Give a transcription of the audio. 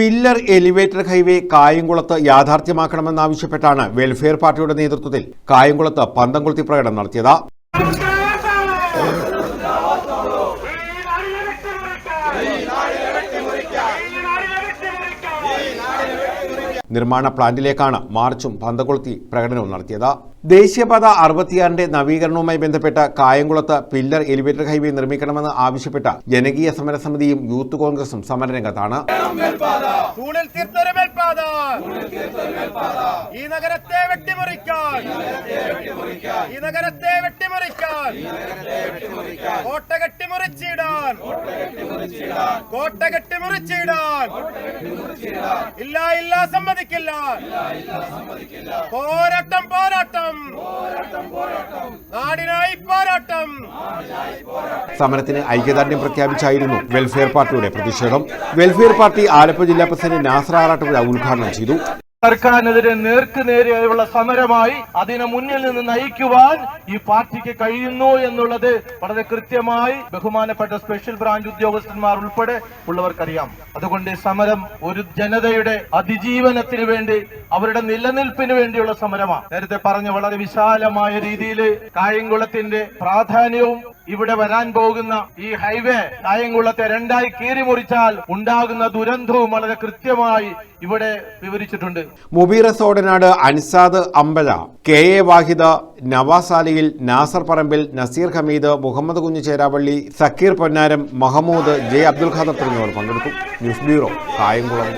Pillar elevator highway കായംകുളത്ത് യാഥാർത്ഥ്യമാക്കണമെന്നാവശ്യപ്പെട്ടാണ് welfare പാർട്ടിയുടെ നേതൃത്വത്തിൽ കായംകുളത്ത് പന്തംകുളത്തി പ്രകടനം നടത്തിയത്. നിർമ്മാണ പ്ലാന്റിലേക്കാണ് മാർച്ചും പന്തകൊളുത്തി പ്രകടനവും നടത്തിയത്. ദേശീയപാത അറുപത്തിയാറിന്റെ നവീകരണവുമായി ബന്ധപ്പെട്ട് കായംകുളത്ത് പില്ലർ എലിവേറ്റർ ഹൈവേ നിർമ്മിക്കണമെന്ന് ആവശ്യപ്പെട്ട ജനകീയ സമരസമിതിയും യൂത്ത് കോൺഗ്രസും സമരരംഗത്താണ്. മേൽപ്പാത ഈ നഗരത്തെ വെട്ടിമുറിക്കാൻ. ഈ നഗരത്തെ വെട്ടിമുറിക്കാൻ. കോട്ട കെട്ടിമുറിച്ചിടാൻ. കോട്ട കെട്ടിമുറിച്ചിടാൻ. ഇല്ല ഇല്ല സമ്മതിക്കില്ല. പോരാട്ടം പോരാട്ടം പോരാട്ടം. സമരത്തിന് ഐക്യദാർഢ്യം പ്രഖ്യാപിച്ചായിരുന്നു വെൽഫെയർ പാർട്ടിയുടെ പ്രതിഷേധം. വെൽഫെയർ പാർട്ടി ആലപ്പുഴ ജില്ലാ പ്രസിഡന്റ് നാസർ ആറാട്ടുപുഴ ഉദ്ഘാടനം ചെയ്തു. സർക്കാരിനെതിരെ നേർക്ക് നേരെയുള്ള സമരമായി അതിനെ മുന്നിൽ നിന്ന് നയിക്കുവാൻ ഈ പാർട്ടിക്ക് കഴിയുന്നു എന്നുള്ളത് വളരെ കൃത്യമായി ബഹുമാനപ്പെട്ട സ്പെഷ്യൽ ബ്രാഞ്ച് ഉദ്യോഗസ്ഥന്മാർ ഉൾപ്പെടെ ഉള്ളവർക്കറിയാം. അതുകൊണ്ട് സമരം ഒരു ജനതയുടെ അതിജീവനത്തിന് വേണ്ടി അവരുടെ നിലനിൽപ്പിന് വേണ്ടിയുള്ള സമരമാണ് നേരത്തെ പറഞ്ഞ വളരെ വിശാലമായ രീതിയിൽ കായംകുളത്തിന്റെ പ്രാധാന്യവും ഇവിടെ വരാൻ പോകുന്ന ഈ ഹൈവേ കായംകുളത്തെ രണ്ടായി കീറി മുറിച്ചാൽ ഉണ്ടാകുന്ന ദുരന്തവും വളരെ കൃത്യമായി ഇവിടെ വിവരിച്ചിട്ടുണ്ട്. മുബീറ സോടനാട് അൻസാദ് അമ്പല കെ എ വാഹിദ നവാസ് അലിയിൽ നാസർ പറമ്പിൽ നസീർ ഹമീദ് മുഹമ്മദ് കുഞ്ഞു ചേരാവള്ളി സക്കീർ പൊന്നാരം മഹമ്മൂദ് ജെ അബ്ദുൽ ഖാദർ തുടങ്ങിയവർ പങ്കെടുത്തു ന്യൂസ് ബ്യൂറോ കായംകുളം.